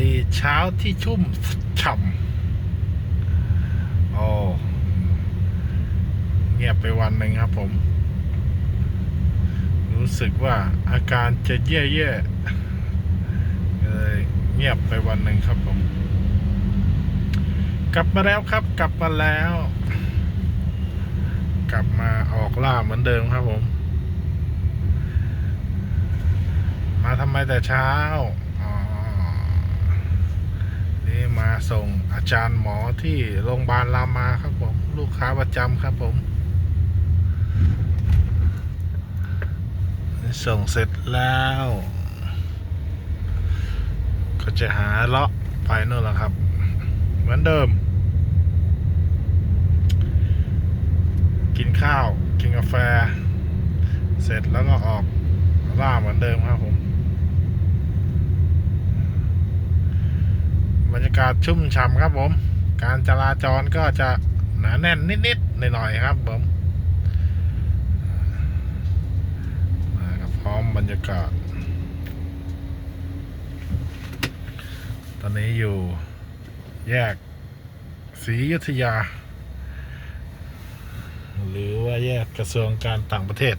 ดีเช้าที่ชุ่มฉ่ำโอ้เงียบไปวันหนึ่งครับผม รู้สึกว่าอาการจะแย่ๆเลยเงียบไปวันหนึ่งครับผม กลับมาแล้วครับ กลับมาแล้ว กลับมาออกล่าเหมือนเดิมครับผม มาทำไมแต่เช้า นี่มาส่งอาจารย์หมอที่โรงพยาบาลรามาครับผม ลูกค้าประจำครับผมส่งเสร็จแล้ว ก็จะหาเลาะไปนู่นแหละครับ เหมือนเดิม กินข้าว กินกาแฟ เสร็จแล้วก็ออกล่าเหมือนเดิมครับผม รรยากาศชุ่มฉ่ำครับผม การจราจรก็จะหนาแน่นนิดๆหน่อยๆครับผมมาครับพร้อมบรรยากาศ ตอนนี้อยู่แยกศรียุธยา หรือว่าแยกกระทรวงการต่างประเทศ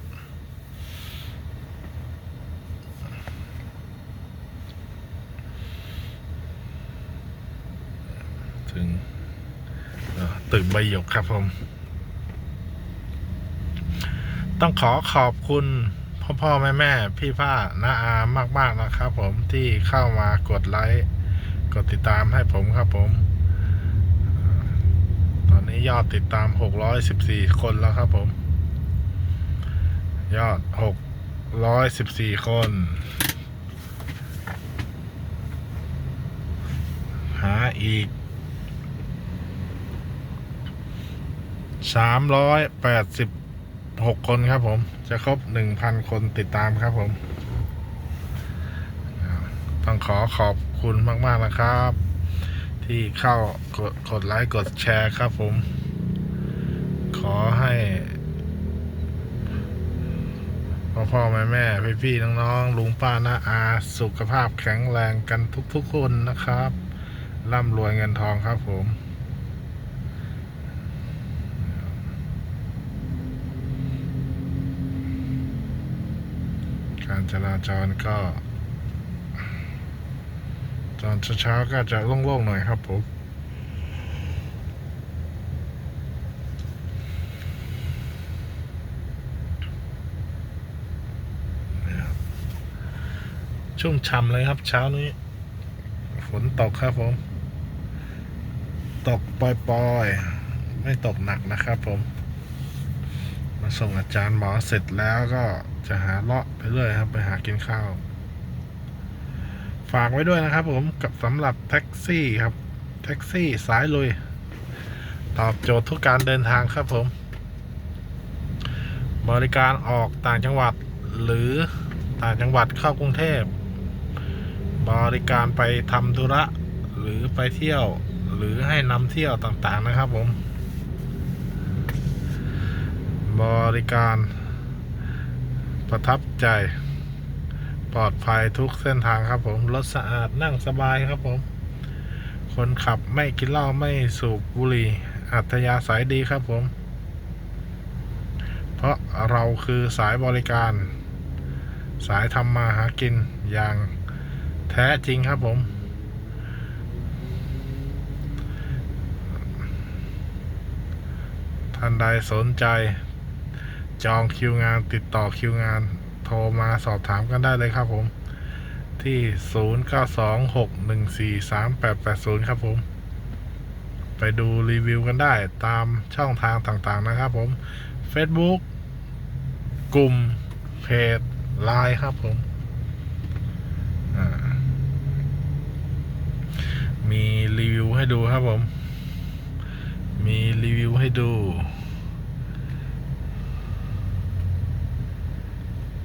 ถึงตึกใบหยกครับผม ต้องขอขอบคุณพ่อพ่อแม่แม่พี่พ่าน้าอามากๆนะครับผมที่เข้ามากดไลค์กดติดตามให้ผมครับผม ตอนนี้ยอดติดตาม 614 คนแล้วครับผม ยอด 614 คนหาอีก สามร้อยแปดสิบหกคนครับผม จะครบหนึ่งพันคนติดตามครับผม ต้องขอขอบคุณมาก ๆ นะครับ ที่เข้ากดกดไลค์ กดแชร์ครับผม ขอให้ พ่อพ่อแม่แม่พี่พี่ๆน้องๆ ลุงป้าน้าอา สุขภาพแข็งแรงกันทุก ๆ คนนะครับ ร่ำรวยเงินทองครับผม การจราจรก็ตอนเช้าๆก็จะโล่งๆหน่อยครับผมนี่ครับชุ่มฉ่ำเลยครับ เช้านี้ ฝนตกครับผม ตกปล่อยๆ ไม่ตกหนักนะครับผม มาส่งอาจารย์หมอเสร็จแล้วก็จะหาเลาะไปเรื่อยครับ ไปหากินข้าว ฝากไว้ด้วยนะครับผมกับสำหรับแท็กซี่ครับ แท็กซี่สายลุย ตอบโจทย์ทุกการเดินทางครับผม บริการออกต่างจังหวัดหรือต่างจังหวัดเข้ากรุงเทพ บริการไปทำธุระ หรือไปเที่ยว หรือให้นำเที่ยวต่างๆนะครับผม บริการประทับใจ ปลอดภัยทุกเส้นทางครับผม รถสะอาดนั่งสบายครับผม คนขับไม่กินเหล้าไม่สูบบุหรี่อัธยาศัยดีครับผม เพราะเราคือสายบริการ สายทำมาหากินอย่างแท้จริงครับผม ท่านใดสนใจ จองคิวงาน ติดต่อคิวงาน โทรมาสอบถามกันได้เลยครับผม ที่ 0926143880 ครับผม ไปดูรีวิวกันได้ตามช่องทางต่างๆนะครับผม Facebook กลุ่ม เพจไลน์ครับผมมีรีวิวให้ดูครับผม มีรีวิวให้ดู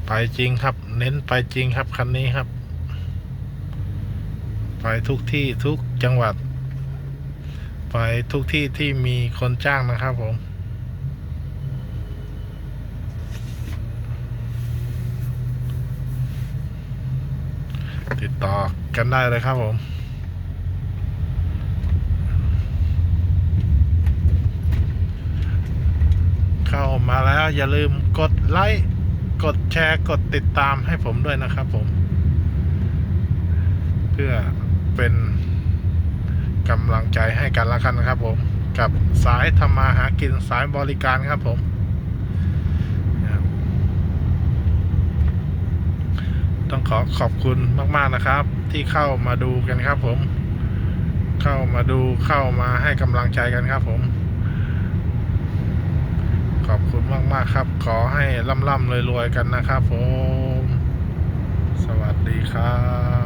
ไปจริงครับ เน้นไปจริงครับคันนี้ครับ ไปทุกที่ทุกจังหวัด ไปทุกที่ที่มีคนจ้างนะครับผมติดต่อกันได้เลยครับผม เข้ามาแล้วอย่าลืมกดไลค์ กดแชร์กดติดตามให้ผมด้วยนะครับผม เพื่อเป็นกำลังใจให้กันละกันนะครับผม กับสายทำมาหากินสายบริการครับผมต้องขอขอบคุณมากๆนะครับ ที่เข้ามาดูกันครับผม เข้ามาดูเข้ามาให้กำลังใจกันครับผม ขอบคุณมาก ๆ ครับ ขอให้ร่ำๆรวย ๆ กันนะครับผม สวัสดีครับ